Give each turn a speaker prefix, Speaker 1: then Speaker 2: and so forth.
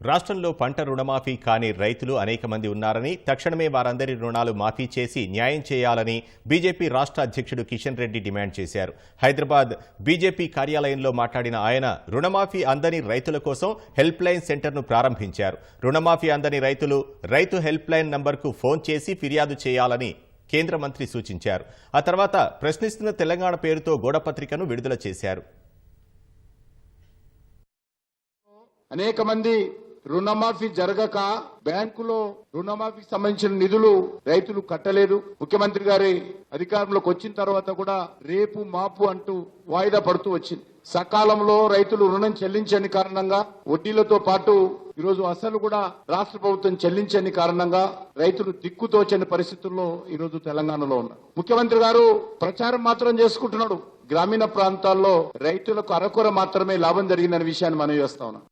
Speaker 1: రాష్ట్రంలో పంట రుణమాఫీ కాని రైతులు అనేక మంది ఉన్నారని తక్షణమే వారందరి రుణాలు మాఫీ చేసి న్యాయం చేయాలని బీజేపీ రాష్ట్ర అధ్యక్షుడు కిషన్ రెడ్డి డిమాండ్ చేశారు. హైదరాబాద్ బీజేపీ కార్యాలయంలో మాట్లాడిన ఆయన రుణమాఫీ అందని రైతుల కోసం హెల్ప్ లైన్ సెంటర్ను ప్రారంభించారు. రుణమాఫీ అందని రైతులు రైతు హెల్ప్ లైన్ నంబర్కు ఫోన్ చేసి ఫిర్యాదు చేయాలని కేంద్ర మంత్రి సూచించారు. ఆ తర్వాత ప్రశ్నిస్తున్న తెలంగాణ పేరుతో గోడపత్రికను విడుదల చేశారు.
Speaker 2: అనేక మంది రుణమాఫీ జరగక బ్యాంకులో రుణమాఫీకి సంబంధించిన నిధులు రైతులు కట్టలేదు. ముఖ్యమంత్రి గారి అధికారంలోకి వచ్చిన తర్వాత కూడా రేపు మాపు అంటూ వాయిదా పడుతూ వచ్చింది. సకాలంలో రైతులు రుణం చెల్లించని కారణంగా వడ్డీలతో పాటు ఈరోజు అసలు కూడా రాష్ట్ర ప్రభుత్వం చెల్లించని కారణంగా రైతులు దిక్కుతోచని పరిస్థితుల్లో ఈరోజు తెలంగాణలో ఉన్నారు. ముఖ్యమంత్రి గారు ప్రచారం మాత్రం చేసుకుంటున్నాడు. గ్రామీణ ప్రాంతాల్లో రైతులకు అరకొర మాత్రమే లాభం జరిగిందనే విషయాన్ని మనం చేస్తా ఉన్నాం.